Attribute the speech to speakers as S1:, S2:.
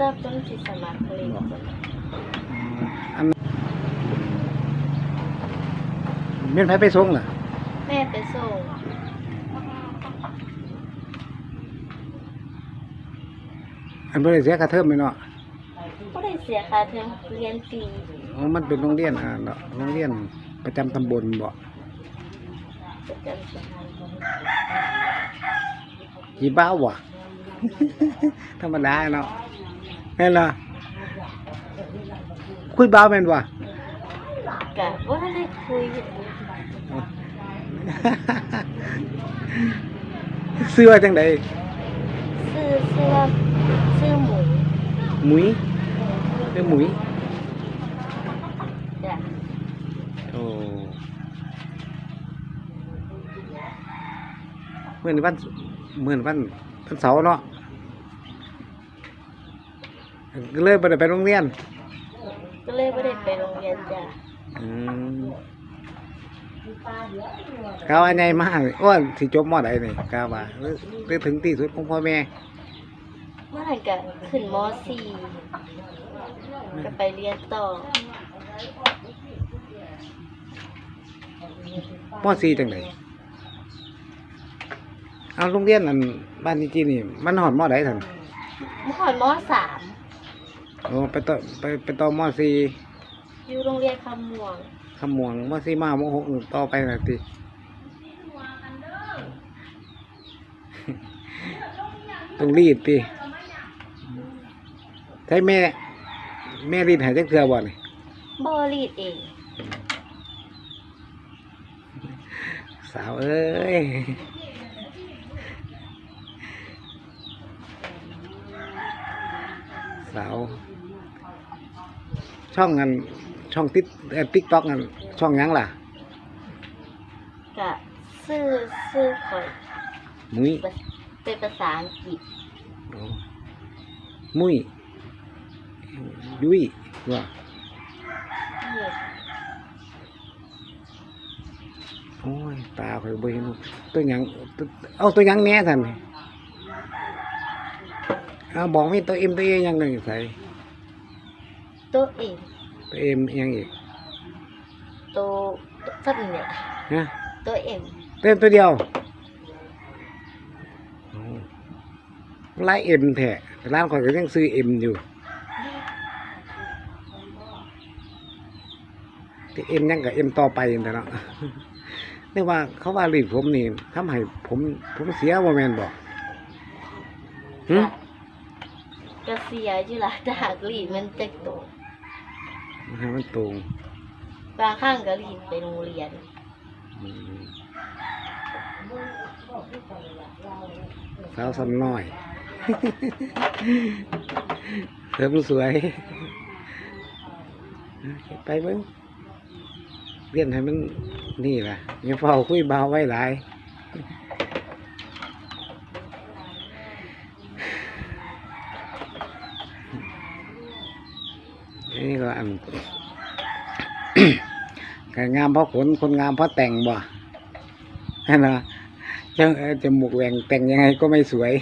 S1: เติบต้นสิสมัครเลย
S2: อันเมียนไผไปส่งล่ะ
S1: แม่ไปส่ง
S2: อันบ่ได้เสียค่าเทอมไหมเนาะ
S1: ก็ได้เสียค่าเทอมเรียนฟรี
S2: อ๋อมันเป็นโรงเรียนอ่าเนาะโรงเรียนประจำตำบลบ่
S1: ประจำสถาน
S2: กี่บ้าวบ่ธรรมดาเนาะ แม่นล่ะคุยบ้าวแม่นบ่
S1: กะว่าได้คุย
S2: ซื้อว่าจังได
S1: ซื้
S2: ก็เลยบ่ได้ไปโรงเรียน
S1: ก็เลยไม่ได้ไปโรงเรียนจ้ะ
S2: อืมกาวาใหญ่มากอ้วนสิจบมอใดนี่กาวาหรือหรือถึงที่สุดของพ่อแม่
S1: เมื่อไหร่กะขึ้นม .4 ก็ไปเรียนต่อ
S2: มอสี่จังไดเอาโรงเรียนอันบ้านนี้จีนี่ มันหอดมอใดท่าน
S1: เมื่อก่อนม
S2: โอ้ไปต่อไปไปต่อมอสี่
S1: .3 อยู่โรงเรียนคำม่วง
S2: ขมวงมอสี่มามอหกต่อไปนะติต้องรีดติใช่แม่แม่รีดใหายจักเทือบ่นี่
S1: บรีดเอง
S2: สาวเอ้ยสาว ช่องอันช่องติ๊กติ๊กต็อกอันช่องหยังล่ะ
S1: กะซื้อซื้อคอย
S2: มุ้ย
S1: เป็นภาษาอังกฤษ
S2: โอ้มุ้ยยุ้ยว่า
S1: นี่
S2: โอ้ยตาข่อยบ่เห็นตัวหยังตัวเอาตัวหยังแหน่ท่านเอาบอกมีตัวเอ็มตัวเอหยังหนึ่งใส่
S1: ตัวเอง
S2: ตัวเอ็มหยังอีก
S1: ตัวสั้นเนี่ย
S2: นะ
S1: ตัวเอ็ม
S2: เต้นตัวเดียวโอ้ไล่เอ็มแท้แต่ร้านข่อยก็ยังซื้อเอ็มอยู่แต่เอ็มยังกับเอ็มต่อไปแต่เนาะเรียกว่าเขาว่ารีดผมนี่ทำให้ผม ผมเสียบ่แมนบอกหึ
S1: กระเสียอยู่ละแต่หากรีดมันจะโต
S2: ให้มันตรง
S1: บางข้างก็รีดไปโรงเรียน
S2: อืมสาวสำน้อย เสริมสวย ไปเบิ้งเรียนให้มันนี่แหละอย่าเฝ้าคุยเบาไว้หลาย นี่ก็อันกงามเพราะขนคนงามเพราะแต่งบ่นั่นนะจังเอ่อจมูกแหว่งแต่งยังไงก็ไม่สวย